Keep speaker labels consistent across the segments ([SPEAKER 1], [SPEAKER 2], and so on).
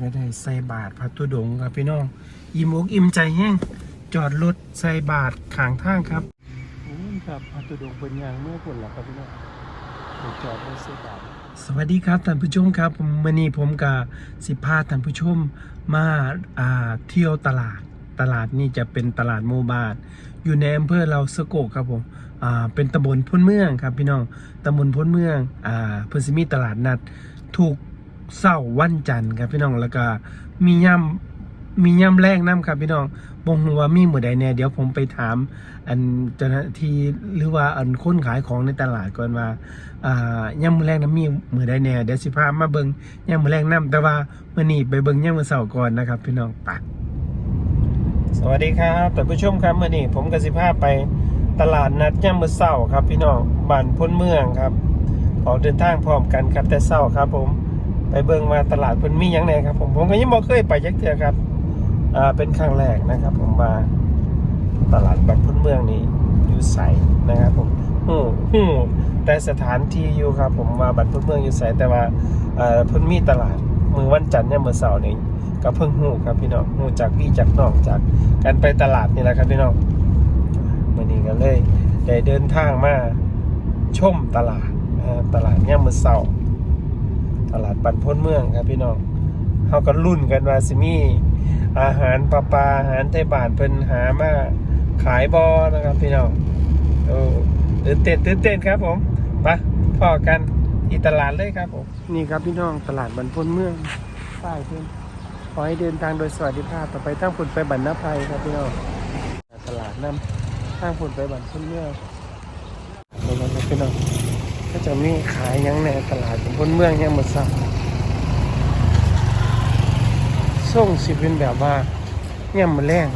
[SPEAKER 1] ก็ได้ใส่บาทพระตุดงค์ครับพี่น้อง อิ่มอกอิ่มใจแห้งจอดรถใส่บาทขางทางครับนี่ครับพระตุดงค์เป็นอย่างเมื่อผลแล้วครับพี่น้องไปจอดรถใส่บาทสวัสดีครับท่านผู้ชมครับผมวันนี้ผมกับสิพาท่านผู้ชมมาอ่าเที่ยวตลาดตลาดนี่จะเป็นตลาดโมบาทอยู่ในอำเภอเราสะโกกครับผมอ่าเป็นตำบลพ้นเมืองครับพี่น้องตำบลพ้นเมืองอ่าเพิ่นสิมีตลาดนัดถูก เสาร์วันจันทร์ครับพี่น้องแล้วก็มีย่ำมีย่ำแรกน้ำครับพี่น้องบงหัวามีหมือใดแน่เดี๋ยวผมไปถาม อันเจ้าหน้าที่หรือว่าอันคนขายของในตลาดก่อนว่าอ่าย่ำมือแรกน้ำมีหมือใดแน่เดี๋ยวสิพามาเบิงย่ำมือแรกน้ำแต่ว่ามื่อนี้ไปเบิงย่ำมือเสาร์ก่อนนะครับ พี่น้องไปสวัสดีครับท่ผู้ชมครับมื่อนี้ผมกับสิพาไปตลาดนัดย่ำมือเสาร์ครับ พี่น้องบ้านพ้นเมืองครับออกเดินทางพร้อมกันครับแต่เสาร์ครับผม ไปเบิ่งมาตลาดเพิ่นมีหยังไงครับ ผมผมก็ยังบ่เคยไปจักเทื่อครับอ่าเป็นครั้งแรกนะครับ ผมมาตลาดบัดพื้นเมืองนี้อยู่ใสนะครับผมฮู้ฮู้แต่สถานที่อยู่ครับ ผมมาบัดพื้นเมืองอยู่ใสแต่ว่าเอ่อพิ่นมีตลาดมือวันจันทร์เนี่ยมือเสาร์นี้ก็เพิ่งฮู้ครับพี่น้องฮู้จากพี่จากน้องจากการไปตลาดนี่แหละครับพี่น้องมื้อนี้ก็เลยได้เดินทางมาชมตลาดตลาดเนี่ยามมื้อเสาร์ ตลาดปันพ้นเมืองครับพี่น้องเขาก็รุ่นกันว่าสิมีอาหารปลาปลาอาหารไทยบ้านเพิ่นหามาขายบอนะครับพี่น้องโอ้ตื่นเต้นตื่นเต้นครับผมไปะพอกันอีตลาดเลยครับผมนี่ครับพี่น้องตลาดบันพ้นเมืองป้ายเพิ่นขอให้เดินทางโดยสวัสดิภาพต่อไปตั้งผลไปบันนภัยครับพี่น้องตลาดน้ำตั้งผลไปบันพ้นเมืองไปกันครับพี่น้อง ก็จะมีขายยังในตลาดบนเมืองยังหมดสักส่งสิเป็นแบบว่าย่ำมาแรง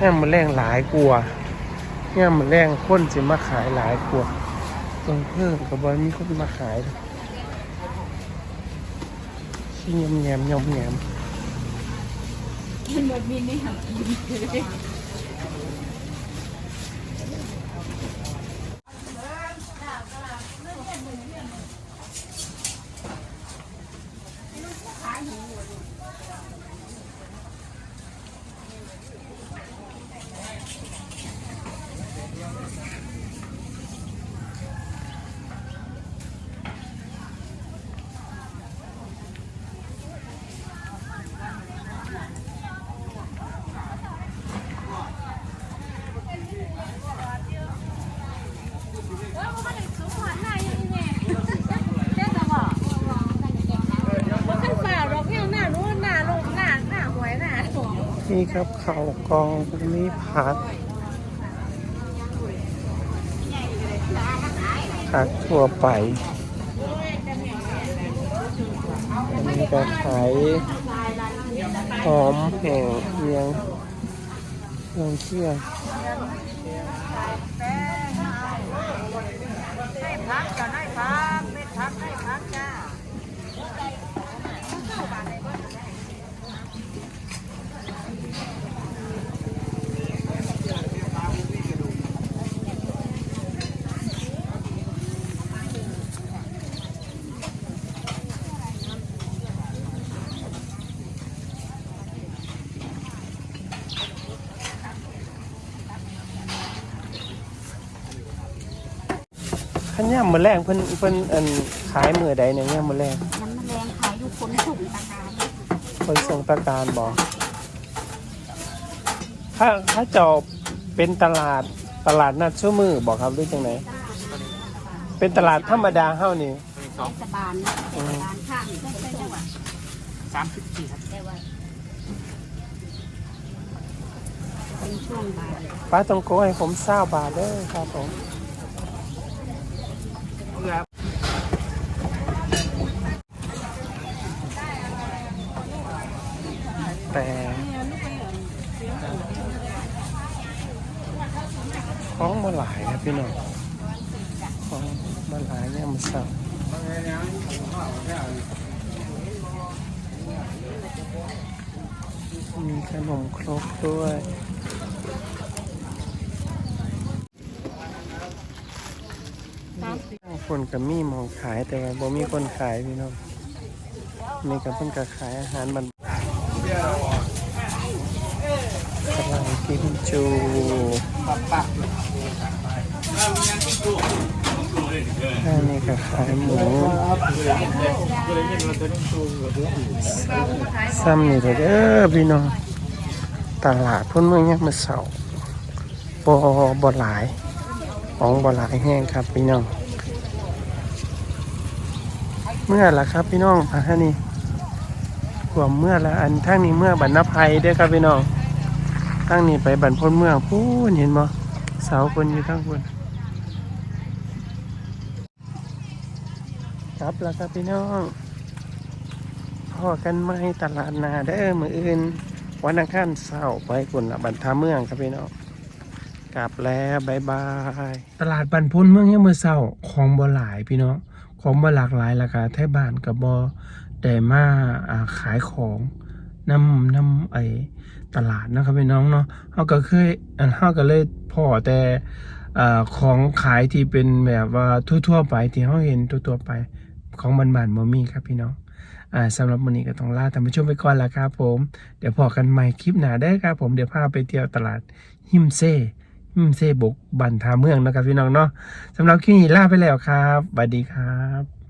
[SPEAKER 1] ย่ำมาแรงหลายกลัวาย่ำมาแรงคนสิมาขายหลายกลัวตรงเพิ่มกับบอมีคนมาขายชี้ยำแยมยำแยม
[SPEAKER 2] มันแบบมีไม่หัก
[SPEAKER 1] นี่ี่ครับเขากองตรงนี้ผักผักทั่วไปอันนี้ก็ขายหอมแห้งเอียงเอียงเชี่ย
[SPEAKER 2] พักกันให้พักเม็ดพัก
[SPEAKER 1] นย่ามมือแรงเพิ่นเพิ่นอันขายมือใดเนี่ยย่ามมือแรง
[SPEAKER 2] น้ำมันแรงขายอยู่คนถุงตะการ
[SPEAKER 1] คนส่งตะการบอกถ้าถ้าเจาเป็นตลาดตลาดนัดชั่วมือบอกครับหรือจังไหนเป็นตลาดธรรมดาเฮ้านี่
[SPEAKER 2] เทศบาลเทศบาลข้างไม่ใช่จังหวัด
[SPEAKER 3] สามสิบสี่ครับ
[SPEAKER 2] แต่ว่าเป็นช่วงบ่าย
[SPEAKER 1] ป้าตรงโกให้ผมเศร้าบาทเด้อครับผม
[SPEAKER 3] ครับ
[SPEAKER 1] แต่ของมาหลายครับพี่น้องของมาหลายเนี่ยมันเศร้ามีขนมครกด้วยคนกับมีมองขายแต่ว่าบ่มีคนขายพี่น้องนี่ก็เพิ่นก็ขายอาหารมัน กำลังกินจูอันนี้ก็ขายหมูซ้ำนี่เด้อพี่น้องตลาดพุ่นเมืองยังมาเสาบอบหลาย ของบหลายแห้งครับพี่น้อง เมื่อละครับพี่น้องพาท่านี่ กว่าเมื่อละอันทั้งนี้เมื่อบรรณภัยเด้อครับพี่น้องทั้งนี้ไปบรรพนเมืองพูนเห็นบ่เสาคนอยู่ทั้งคนครับแล้วครับพี่น้องพ่อกันไหมตลาดนาเด้อมืออื่น วันอังคารเสาร์ไปคนละบรรทาเมืองครับพี่น้องกลับแล้วบายบาย ตลาดบันพนเมืองยังมือเสาร์ของบ่หลายพี่น้องของบ่หลากหลายราคาไทยบ้านกับบอ ได้มาขายของนำนำไอตลาดนะครับพี่น้องเนาะเฮาก็เคยอันเฮาก็เลยพอแต่อของขายที่เป็นแบบว่าทั่วๆไปที่เฮาเห็นทั่วๆไปของบ้านๆบ่มีครับพี่น้องอสำหรับวันนี้ก็ต้องลาท่านผู้ชมไปก่อนละครับผม เดี๋ยวพอกันใหม่คลิปหน้าได้ครับผมเดี๋ยวพาไปเที่ยวตลาดหิมเซ่หิมเซ่บกบันทาเมืองนะครับพี่น้องเนาะสำหรับคลิปนี้ลาไปแล้วครับสวัสดีครับ